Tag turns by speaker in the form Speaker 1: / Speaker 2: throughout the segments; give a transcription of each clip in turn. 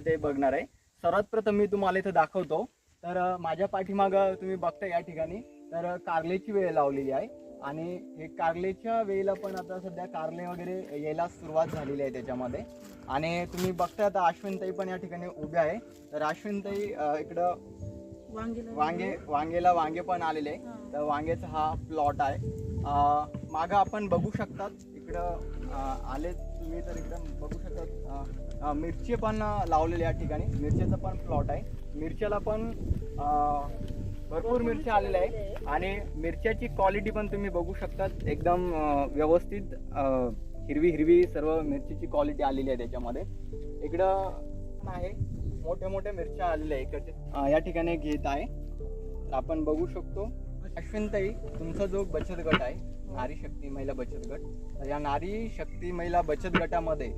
Speaker 1: लावले ते बघणार आहे. सर्वात प्रथम मी तुम्हाला इथं दाखवतो. तर माझ्या पाठीमागं तुम्ही बघता या ठिकाणी. तर अं, कारल्याची वेळ लावलेली आहे. आणि हे कारलेच्या वेळेला पण आता सध्या कारले वगैरे यायला सुरुवात झालेली आहे त्याच्यामध्ये. आणि तुम्ही बघता आता अश्विनताई पण या ठिकाणी उभ्या आहे. तर अश्विनताई इकडं
Speaker 2: वांगीला
Speaker 1: वांगे वांगेला वांगे पण आलेले आहे. तर वांग्याचा हा प्लॉट आहे. मागं आपण बघू शकतात. इकडं आले तुम्ही तर इकडं बघू शकतात. मिरची पण लावलेली या ठिकाणी. मिरचीचा पण प्लॉट आहे. मिरच्याला पण भरपूर मिरच्या आलेल्या आहे आणि मिरच्याची क्वालिटी पण तुम्ही बघू शकतात. एकदम व्यवस्थित हिरवी हिरवी सर्व मिरचीची क्वालिटी आलेली आहे त्याच्यामध्ये. इकडं पण आहे मोठ्या मोठ्या मिरच्या आलेल्या आहे इकडचे या ठिकाणी घेत आहे. आपण बघू शकतो. अश्विनताई तुमचा जो बचत गट आहे नारी शक्ती महिला बचत गट. तर या नारी शक्ती महिला बचत गटामध्ये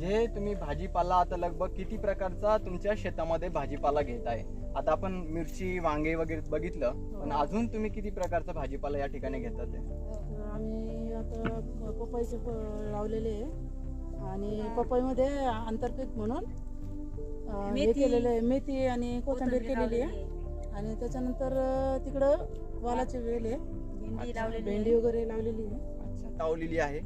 Speaker 1: जे तुम्ही भाजीपाला आता लगभग किती प्रकारचा तुमच्या शेतामध्ये भाजीपाला घेत आहे? आता आपण मिरची वांगे वगैरे बघितलं पण अजून तुम्ही किती प्रकारचा भाजीपाला या ठिकाणी घेतात
Speaker 2: आम्ही आता पपईचे लावलेले आहे. आणि पपईमध्ये आंतरपीक म्हणून हे
Speaker 3: मेथी.
Speaker 2: केलेलं आहे. मेथी आणि कोथिंबीर केलेली आहे. आणि त्याच्यानंतर तिकडं वालाची वेल आहे.
Speaker 3: भेंडी
Speaker 1: अच्छा,
Speaker 3: लावलेली
Speaker 2: भेंडी वगैरे लावलेली आहे.
Speaker 1: अच्छा. लावलेली आहे.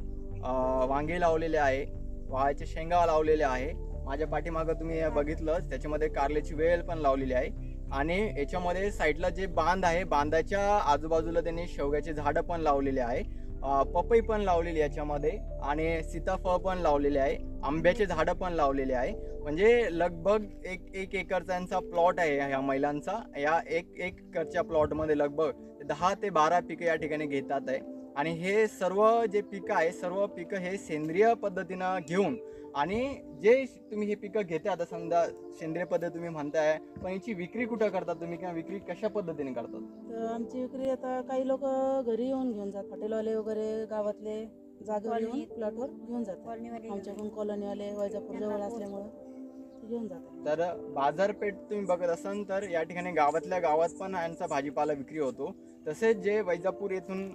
Speaker 1: वांगे लावलेले आहे. वाळ्याचे शेंगा लावलेले आहे. माझ्या पाठीमागं तुम्ही बघितलं त्याच्यामध्ये कारल्याची वेल पण लावलेली आहे. आणि याच्यामध्ये साईडला जे बांध आहे बांधाच्या आजूबाजूला त्यांनी शेवग्याची झाडं पण लावलेली आहे. पपई पण लावलेली याच्यामध्ये आणि सीताफळ पण लावलेले आहे. आंब्याचे झाडं पण लावलेले आहे. म्हणजे लगभग एक एक एकरचा यांचा प्लॉट आहे ह्या महिलांचा. या एक एकरच्या प्लॉटमध्ये लगभग दहा ते बारा पिकं या ठिकाणी घेतात आहे. आणि हे सर्व जे पिकं आहे सर्व पिकं हे सेंद्रिय पद्धतीनं घेऊन आणि जे तुम्ही हे पिकं घेता आता समजा सेंद्रिय पद्धत तुम्ही म्हणताय पण याची विक्री कुठं करता तुम्ही किंवा विक्री कशा पद्धतीने करतात?
Speaker 2: तर आमची विक्री आता काही लोक घरी येऊन घेऊन जातात. हॉटेलवाले वगैरे गावातले जागेवर येऊन. प्लॉटवर घेऊन जातात. आमच्याकडून कॉलनीवाले वैजापूर जवळ असल्यामुळं ते घेऊन जातात.
Speaker 1: तर बाजारपेठ तुम्ही बघत असाल तर या ठिकाणी गावातल्या गावात पण यांचा भाजीपाला विक्री होतो. तसेच जे वैजापूर येथून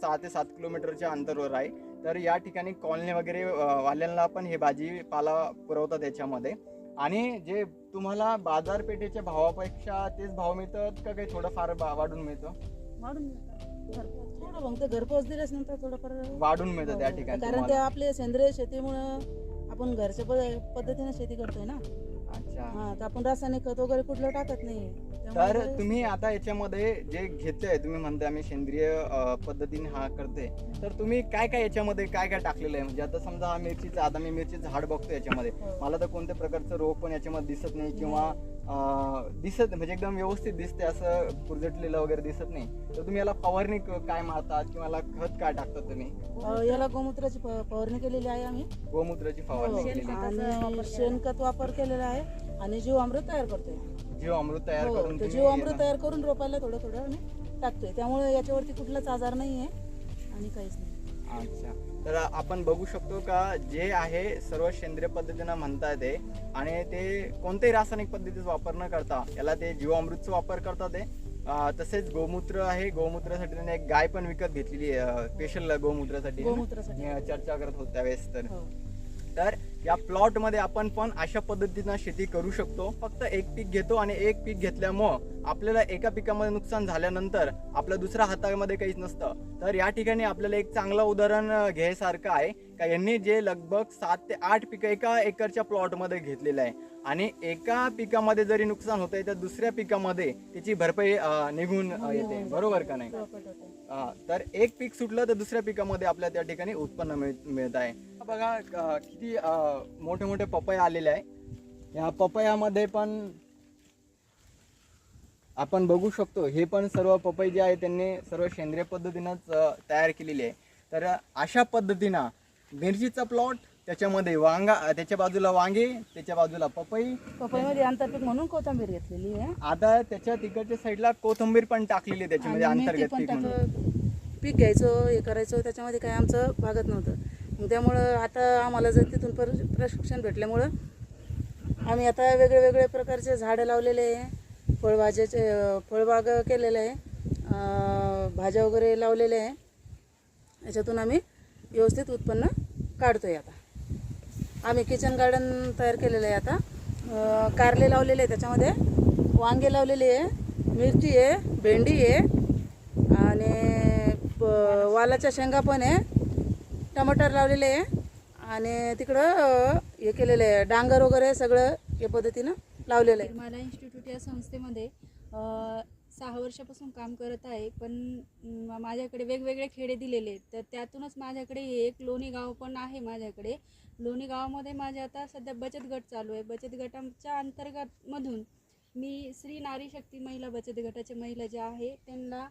Speaker 1: सहा ते सात किलोमीटरच्या अंतरावर आहे तर या ठिकाणी कॉलनी वगैरे वाल्यांना पण हे भाजीपाला पुरवतात याच्यामध्ये. आणि जे तुम्हाला बाजारपेठेच्या भावापेक्षा तेच भाव मिळतात का काही थोडंफार वाढून मिळतं?
Speaker 3: वाढून.
Speaker 2: थोडं मग ते घरपोच दिल्यास नंतर थोडंफार
Speaker 1: वाढून मिळतं त्या ठिकाणी
Speaker 2: कारण ते. आपले सेंद्रिय शेतीमुळं आपण घरच्या पद- पद्धतीने शेती करतोय ना.
Speaker 1: अच्छा.
Speaker 2: हा तर आपण रासायनिक खत वगैरे कुठलं टाकत नाही
Speaker 1: तर तुम्ही आता याच्यामध्ये जे घेतलंय तुम्ही म्हणताय आम्ही सेंद्रिय पद्धतीने हा करते. तर तुम्ही काय काय याच्यामध्ये काय काय टाकलेलं आहे? म्हणजे आता समजा हा मिरचीचा आता मी मिरचीचं झाड बघतो याच्यामध्ये.
Speaker 2: हो.
Speaker 1: मला तर कोणत्या प्रकारचं रोग पण याच्यामध्ये दिसत नाही किंवा दिसत म्हणजे एकदम व्यवस्थित दिसते असं कुरजटलेलं वगैरे दिसत नाही. तर तुम्ही याला फवारणी काय मारतात किंवा याला खत काय टाकतात तुम्ही?
Speaker 2: याला गोमूत्राची फवारणी केलेली आहे आम्ही.
Speaker 1: गोमूत्राची फवारणी
Speaker 2: हो.
Speaker 1: केलेली
Speaker 3: केला.
Speaker 2: शेणखत वापर केलेला आहे. आणि जीव अमृत तयार करतोय.
Speaker 1: जीव अमृत तयार
Speaker 2: हो
Speaker 1: करून तुम्ही
Speaker 2: जीव अमृत तयार करून रोपायला थोडं थोडं आम्ही टाकतोय. त्यामुळे याच्यावरती कुठलाच आजार नाही आहे आणि काहीच नाही.
Speaker 1: अच्छा. तर आपण बघू शकतो का जे आहे सर्व सेंद्रिय पद्धतीनं म्हणतात ते आणि ते कोणत्याही रासायनिक पद्धतीचा वापर न करता याला ते जीवामृतचा वापर करतात ते. तसेच गोमूत्र आहे. गोमूत्रासाठी त्याने एक गाय पण विकत घेतलेली आहे स्पेशल गोमूत्रासाठी.
Speaker 2: गोमूत्रासाठी.
Speaker 1: चर्चा करत होतो त्यावेळेस तर.
Speaker 2: हो.
Speaker 1: तर या प्लॉटमध्ये आपण पण अशा पद्धतीनं शेती करू शकतो. फक्त एक पीक घेतो आणि एक पीक घेतल्यामुळं आपल्याला एका पिकामध्ये नुकसान झाल्यानंतर आपल्या दुसऱ्या हातामध्ये काहीच नसतं. तर या ठिकाणी आपल्याला एक चांगलं उदाहरण घ्यायसारखं आहे का यांनी जे लगभग सात ते आठ पिकं एका एकरच्या प्लॉटमध्ये घेतलेलं आहे. आणि एका पिकामध्ये जरी नुकसान होतंय तर दुसऱ्या पिकामध्ये त्याची भरपाई निघून येते. बरोबर का नाही? तर एक पीक सुटलं तर दुसऱ्या पिकामध्ये आपल्या त्या ठिकाणी उत्पन्न मिळ- मिळत आहे. बघा अं, किती अं, मोठे मोठे पपया आलेले आहे. या पपयामध्ये पण आपण बघू शकतो हे पण सर्व पपई जे आहे त्यांनी सर्व सेंद्रिय पद्धतीनंच अं, तयार केलेली आहे. तर अशा पद्धतीनं मिरचीचा प्लॉट त्याच्यामध्ये वांगा त्याच्या बाजूला वांगे त्याच्या बाजूला पपई.
Speaker 2: पपईमध्ये आंतरपीक म्हणून कोथिंबीर घेतलेली आहे.
Speaker 1: आता त्याच्या तिकडच्या साईडला कोथंबीर पण टाकलेली आहे त्याच्यामध्ये
Speaker 2: आणि मेथी
Speaker 1: अंतर्गत
Speaker 2: पण
Speaker 1: पीक म्हणून.
Speaker 2: टाकलं पीक घ्यायचो हे करायचो त्याच्यामध्ये काही आमचं भागत नव्हतं. त्यामुळं आता आम्हाला जर तिथून पर प्रशिक्षण भेटल्यामुळं आम्ही आता वेगळे वेगळे प्रकारचे झाडं लावलेले आहे. फळभाज्याचे फळबाग केलेलं आहे. भाज्या वगैरे लावलेल्या आहे. याच्यातून आम्ही व्यवस्थित उत्पन्न काढतो आहे आता. आम्ही किचन गार्डन तयार केलेलं आहे आता. कारले लावलेले आहे त्याच्यामध्ये. वांगे लावलेले आहे. मिरची आहे भेंडी आहे. आणि प- वालाच्या शेंगा पण आहे. टमाटर लावलेले आहे. आणि तिकडं हे केलेलं आहे. डांगर वगैरे सगळं या पद्धतीनं लावलेलं आहे.
Speaker 3: मला इन्स्टिट्यूट या संस्थेमध्ये सहा वर्षापासून काम करत आहे पण माझ्याकडे वेगवेगळे खेडे दिलेले आहेत. तर त्यातूनच माझ्याकडे हे एक लोणी गाव पण आहे माझ्याकडे. लोणी गावामध्ये माझे आता सध्या बचत गट चालू आहे. बचत गटाच्या अंतर्गत मधून मी श्री नारी शक्ती महिला बचत गटाच्या महिला ज्या आहे त्यांना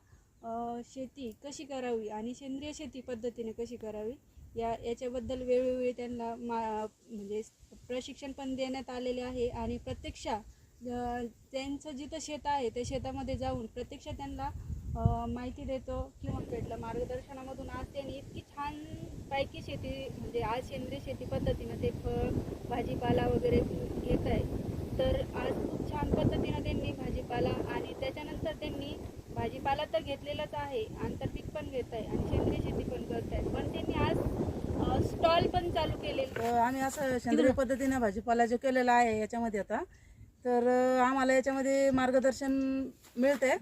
Speaker 3: शेती कशी करावी आणि सेंद्रिय शेती पद्धतीने कशी करावी? या याच्याबद्दल वेळोवेळी त्यांना मा म्हणजे प्रशिक्षण पण देण्यात आलेले आहे आणि प्रत्यक्ष त्यांचं जिथं शेत आहे त्या शेतामध्ये जाऊन प्रत्यक्ष त्यांना माहिती देतो किंवा भेटलं मार्गदर्शनामधून आज त्यांनी इतकी छान पैकी शेती म्हणजे आज सेंद्रिय शेती पद्धतीनं ते फळ भाजीपाला वगैरे घेत आहे. तर आज खूप छान पद्धतीनं त्यांनी भाजीपाला आणि त्याच्यानंतर त्यांनी भाजीपाला तर घेतलेलाच आहे आंतरपीक पण घेत आहे आणि सेंद्रिय शेती पण करत आहे. पण त्यांनी आज स्टॉल पण चालू केलेले.
Speaker 2: तर आम्ही असं सेंद्रिय पद्धतीने भाजीपाला जो केलेला आहे याच्यामध्ये आता तर आम्हाला याच्यामध्ये मार्गदर्शन मिळते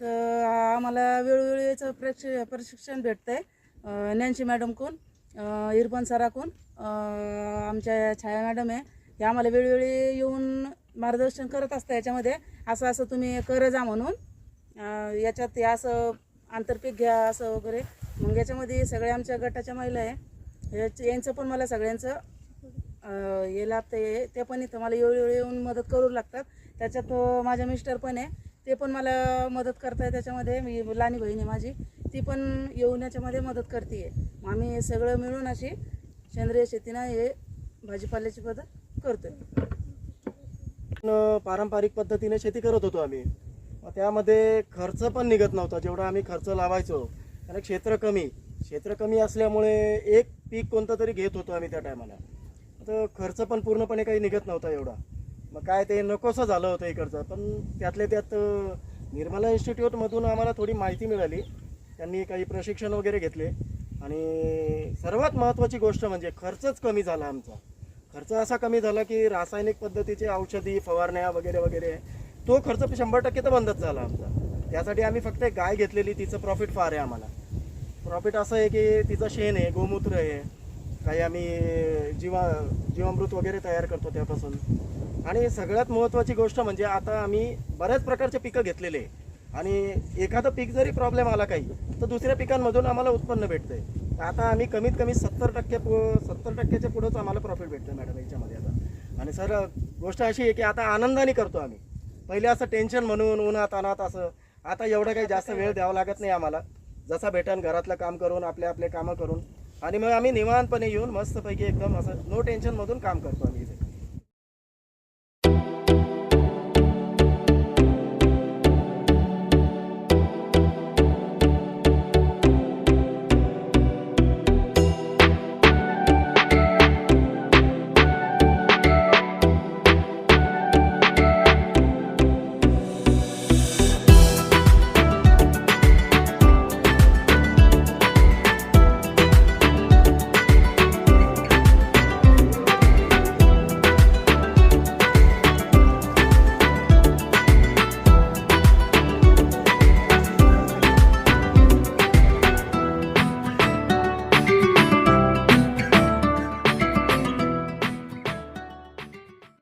Speaker 2: तर आम्हाला वेळोवेळी याचं प्रक्ष प्रशिक्षण भेटतं आहे नॅन्सी मॅडमकडून सराकडून अं, आमच्या छाया मॅडम आहे. हे आम्हाला वेळोवेळी येऊन मार्गदर्शन करत असतं याच्यामध्ये. असं असं तुम्ही कर जा म्हणून. याच्यात हे असं आंतरपीक घ्या असं वगैरे. मग याच्यामध्ये सगळ्या आमच्या गटाच्या महिला आहे. याच- यांचं पण मला सगळ्यांचं हे लागतं हे. ते पण इथं मला वेळोवेळी येऊन मदत करू लागतात. त्याच्यात माझ्या मिस्टर पण आहे. ते पण मला मदत करताय त्याच्यामध्ये. मी लहानी बहीण आहे माझी. ती पण येऊन याच्यामध्ये मदत करते आहे आम्ही सगळं मिळून अशी सेंद्रिय शेतीनं हे भाजीपाल्याची मदत
Speaker 4: करतो पारंपरिक पद्धतीने शेती करत होतो आम्ही. मग त्यामध्ये खर्च पण निघत नव्हता. जेवढा आम्ही खर्च लावायचो कारण क्षेत्र कमी. क्षेत्र कमी असल्यामुळे एक पीक कोणतं तरी घेत होतो आम्ही त्या टायमाला तर खर्च पण पूर्णपणे काही निघत नव्हता एवढा. मग काय ते नकोसं झालं होतं इकडचं. पण त्यातल्या त्यात निर्मला इन्स्टिट्यूटमधून आम्हाला थोडी माहिती मिळाली. त्यांनी काही प्रशिक्षण वगैरे घेतले. आणि सर्वात महत्त्वाची गोष्ट म्हणजे खर्चच कमी झाला आमचा. खर्च असा कमी झाला की रासायनिक पद्धतीचे औषधी फवारण्या वगैरे वगैरे. तो खर्च शंभर टक्के तर बंदच झाला आमचा. त्यासाठी आम्ही फक्त एक गाय घेतलेली तिचं प्रॉफिट फार आहे आम्हाला. प्रॉफिट असं आहे की तिचं शेण आहे गोमूत्र आहे. काही आम्ही जीवा जीवामृत वगैरे तयार करतो त्यापासून. आणि सगळ्यात महत्त्वाची गोष्ट म्हणजे आता आम्ही बऱ्याच प्रकारचे पिकं घेतलेले. आहे आणि एखादं पीक जरी प्रॉब्लेम आला काही तर दुसऱ्या पिकांमधून आम्हाला उत्पन्न भेटतंय. आता आम्ही कमीत कमी सत्तर टक्के पु सत्तर टक्क्याच्या पुढंच आम्हाला प्रॉफिट भेटतं मॅडम याच्यामध्ये आता. आणि सर गोष्ट अशी आहे की आता आनंदाने करतो आम्ही. पहिले असं टेन्शन म्हणून उन्हात अनात असं. आता एवढं काही जास्त वेळ द्यावा लागत नाही आम्हाला. जसा भेटन घरातलं काम करून आपले आपले कामं करून. आणि मग आम्ही निवांतपणे येऊन मस्तपैकी एकदम असं नो टेन्शनमधून काम करतो आम्ही.